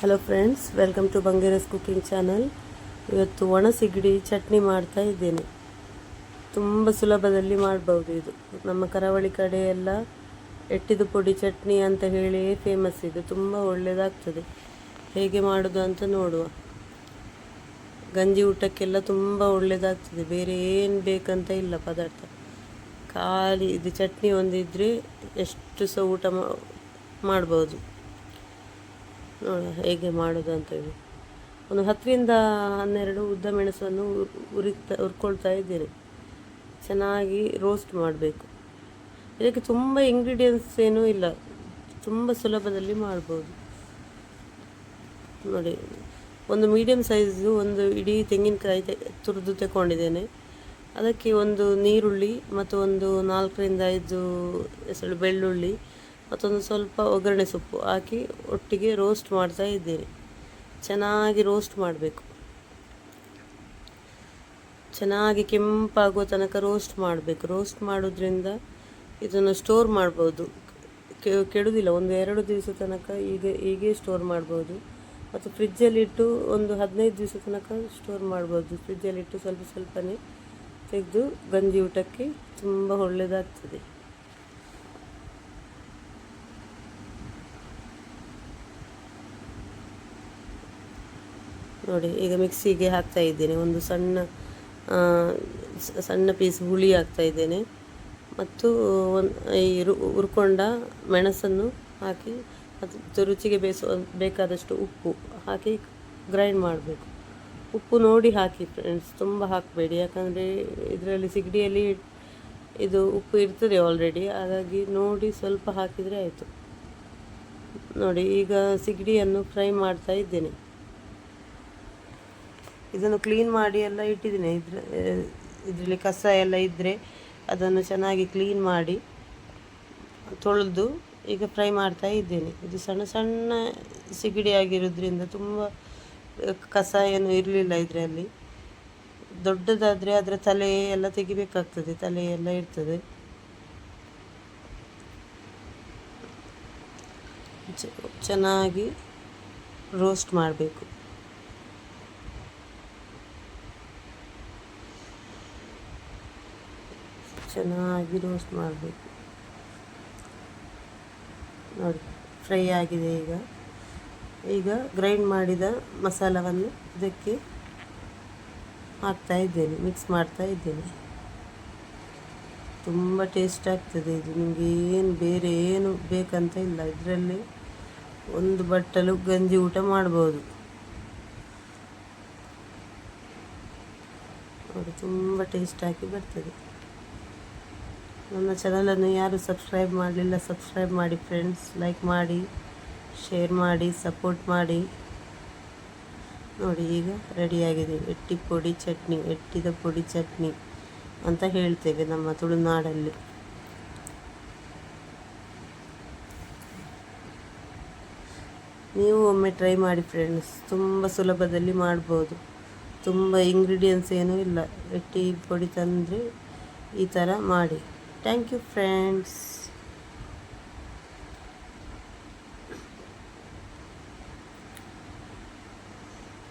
Hello friends welcome to Bangeras cooking channel ಇವತ್ತು ಒಣ ಸಿಗಡಿ ಚಟ್ನಿ ಮಾಡ್ತಾ ಇದ್ದೇನೆ. ತುಂಬ ಸುಲಭದಲ್ಲಿ ಮಾಡ್ಬೋದು ಇದು. ನಮ್ಮ ಕರಾವಳಿ ಕಡೆಯೆಲ್ಲ ಎಟ್ಟಿದು ಪುಡಿ ಚಟ್ನಿ ಅಂತ ಹೇಳಿ ಫೇಮಸ್ ಇದು. ತುಂಬ ಒಳ್ಳೆಯದಾಗ್ತದೆ ಹೇಗೆ ಮಾಡೋದು ಅಂತ ನೋಡುವ. ಗಂಜಿ ಊಟಕ್ಕೆಲ್ಲ ತುಂಬ ಒಳ್ಳೆಯದಾಗ್ತದೆ ಬೇರೆ ಏನು ಬೇಕಂತ ಇಲ್ಲ ಪದಾರ್ಥ. ಖಾಲಿ ಇದು ಚಟ್ನಿ ಒಂದಿದ್ದರೆ ಎಷ್ಟು ಸಹ ಊಟ ಮಾಡ್ಬೋದು. ಹೇಗೆ ಮಾಡೋದು ಅಂತೇಳಿ ಒಂದು ಹತ್ತರಿಂದ ಹನ್ನೆರಡು ಉದ್ದ ಮೆಣಸನ್ನು ಉರ್- ಉರಿತಾ, ಹುರ್ಕೊಳ್ತಾ ಇದ್ದೇನೆ ಚೆನ್ನಾಗಿ ರೋಸ್ಟ್ ಮಾಡಬೇಕು. ಇದಕ್ಕೆ ತುಂಬ ಇಂಗ್ರೀಡಿಯೆಂಟ್ಸ್ ಏನೂ ಇಲ್ಲ. ತುಂಬ ಸುಲಭದಲ್ಲಿ ಮಾಡ್ಬೋದು. ನೋಡಿ, ಒಂದು ಮೀಡಿಯಮ್ ಸೈಜು ಒಂದು ಇಡೀ ತೆಂಗಿನಕಾಯಿ ತುರಿದು ತಗೊಂಡಿದ್ದೇನೆ ಅದಕ್ಕೆ ಒಂದು ನೀರುಳ್ಳಿ ಮತ್ತು ಒಂದು ನಾಲ್ಕರಿಂದ ಐದು ಹೆಸರು ಬೆಳ್ಳುಳ್ಳಿ ಮತ್ತೊಂದು ಸ್ವಲ್ಪ ಒಗ್ಗರಣೆ ಸೊಪ್ಪು ಹಾಕಿ ಒಟ್ಟಿಗೆ ರೋಸ್ಟ್ ಮಾಡ್ತಾ ಇದ್ದೇನೆ. ಚೆನ್ನಾಗಿ ರೋಸ್ಟ್ ಮಾಡಬೇಕು. ಚೆನ್ನಾಗಿ ಕೆಂಪಾಗುವ ತನಕ ರೋಸ್ಟ್ ಮಾಡಬೇಕು. ರೋಸ್ಟ್ ಮಾಡೋದ್ರಿಂದ ಇದನ್ನು ಸ್ಟೋರ್ ಮಾಡ್ಬೋದು. ಕೆಡುವುದಿಲ್ಲ ಒಂದು ಎರಡು ದಿವಸ ತನಕ ಈಗ, ಹೀಗೆ ಸ್ಟೋರ್ ಮಾಡ್ಬೋದು. ಮತ್ತು ಫ್ರಿಜ್ಜಲ್ಲಿಟ್ಟು ಒಂದು ಹದಿನೈದು ದಿವಸ ತನಕ ಸ್ಟೋರ್ ಮಾಡ್ಬೋದು. ಫ್ರಿಜ್ಜಲ್ಲಿಟ್ಟು ಸ್ವಲ್ಪ ಸ್ವಲ್ಪನೇ ತೆಗೆದು ಗಂಜಿ ಊಟಕ್ಕೆ ತುಂಬ ಒಳ್ಳೆಯದಾಗ್ತದೆ ನೋಡಿ, ಈಗ ಮಿಕ್ಸಿಗೆ ಹಾಕ್ತಾ ಇದ್ದೇನೆ. ಒಂದು ಸಣ್ಣ ಸಣ್ಣ ಪೀಸ್ ಹುಳಿ ಹಾಕ್ತಾ ಇದ್ದೇನೆ. ಮತ್ತು ಒಂದು, ಈ ಹುರ್ಕೊಂಡ ಮೆಣಸನ್ನು ಹಾಕಿ, ಮತ್ತು ರುಚಿಗೆ ಬೇಯಿಸುವ ಬೇಕಾದಷ್ಟು ಉಪ್ಪು ಹಾಕಿ ಗ್ರೈಂಡ್ ಮಾಡಬೇಕು. ಉಪ್ಪು ನೋಡಿ ಹಾಕಿ ಫ್ರೆಂಡ್ಸ್, ತುಂಬ ಹಾಕಬೇಡಿ. ಯಾಕಂದರೆ ಇದರಲ್ಲಿ ಸಿಗಡಿಯಲ್ಲಿ ಇದು ಉಪ್ಪು ಇರ್ತದೆ ಆಲ್ರೆಡಿ ಹಾಗಾಗಿ ನೋಡಿ ಸ್ವಲ್ಪ ಹಾಕಿದರೆ ಆಯಿತು. ನೋಡಿ, ಈಗ ಸಿಗಡಿಯನ್ನು ಫ್ರೈ ಮಾಡ್ತಾ ಇದ್ದೇನೆ. ಇದನ್ನು ಕ್ಲೀನ್ ಮಾಡಿ ಎಲ್ಲ ಇಟ್ಟಿದ್ದೀನಿ. ಇದ್ರ ಇದರಲ್ಲಿ ಕಸ ಎಲ್ಲ ಇದ್ದರೆ ಅದನ್ನು ಚೆನ್ನಾಗಿ ಕ್ಲೀನ್ ಮಾಡಿ ತೊಳೆದು ಈಗ ಫ್ರೈ ಮಾಡ್ತಾ ಇದ್ದೇನೆ. ಇದು ಸಣ್ಣ ಸಣ್ಣ ಸಿಗಡಿ ಆಗಿರೋದ್ರಿಂದ ತುಂಬ ಕಸ ಏನು ಇರಲಿಲ್ಲ ಇದರಲ್ಲಿ. ದೊಡ್ಡದಾದರೆ ಅದರ ತಲೆ ಎಲ್ಲ ತೆಗಿಬೇಕಾಗ್ತದೆ, ತಲೆ ಎಲ್ಲ ಇರ್ತದೆ. ಚೆನ್ನಾಗಿ ರೋಸ್ಟ್ ಮಾಡಬೇಕು. ಚೆನ್ನಾಗಿ ರೋಸ್ಟ್ ಮಾಡಬೇಕು. ನೋಡಿ ಫ್ರೈ ಆಗಿದೆ ಈಗ. ಈಗ ಗ್ರೈಂಡ್ ಮಾಡಿದ ಮಸಾಲವನ್ನು ಇದಕ್ಕೆ ಹಾಕ್ತಾ ಇದ್ದೇನೆ ಮಿಕ್ಸ್ ಮಾಡ್ತಾ ಇದ್ದೇನೆ. ತುಂಬ ಟೇಸ್ಟ್ ಆಗ್ತದೆ ಇದು. ನಿಮಗೆ ಏನು ಬೇರೆ ಏನು ಬೇಕಂತ ಇಲ್ಲ. ಇದರಲ್ಲಿ ಒಂದು ಬಟ್ಟಲು ಗಂಜಿ ಊಟ ಮಾಡ್ಬೋದು. ನೋಡಿ, ತುಂಬ ಟೇಸ್ಟ್ ಹಾಕಿ ಬರ್ತದೆ. ನನ್ನ ಚಾನಲನ್ನು ಯಾರು ಸಬ್ಸ್ಕ್ರೈಬ್ ಮಾಡಲಿಲ್ಲ, ಸಬ್ಸ್ಕ್ರೈಬ್ ಮಾಡಿ ಫ್ರೆಂಡ್ಸ್ ಲೈಕ್ ಮಾಡಿ ಶೇರ್ ಮಾಡಿ ಸಪೋರ್ಟ್ ಮಾಡಿ. ನೋಡಿ, ಈಗ ರೆಡಿಯಾಗಿದೆ ಎಟ್ಟಿ ಪುಡಿ ಚಟ್ನಿ, ಎಟ್ಟಿದ ಪುಡಿ ಚಟ್ನಿ ಅಂತ ಹೇಳ್ತೇವೆ ನಮ್ಮ ತುಳುನಾಡಲ್ಲಿ. ನೀವು ಒಮ್ಮೆ ಟ್ರೈ ಮಾಡಿ ಫ್ರೆಂಡ್ಸ್ ತುಂಬ ಸುಲಭದಲ್ಲಿ ಮಾಡ್ಬೋದು. ತುಂಬ ಇಂಗ್ರೀಡಿಯೆಂಟ್ಸ್ ಏನೂ ಇಲ್ಲ. ಎಟ್ಟಿ ಪುಡಿ ತಂದರೆ ಈ ಥರ ಮಾಡಿ. Thank you friends.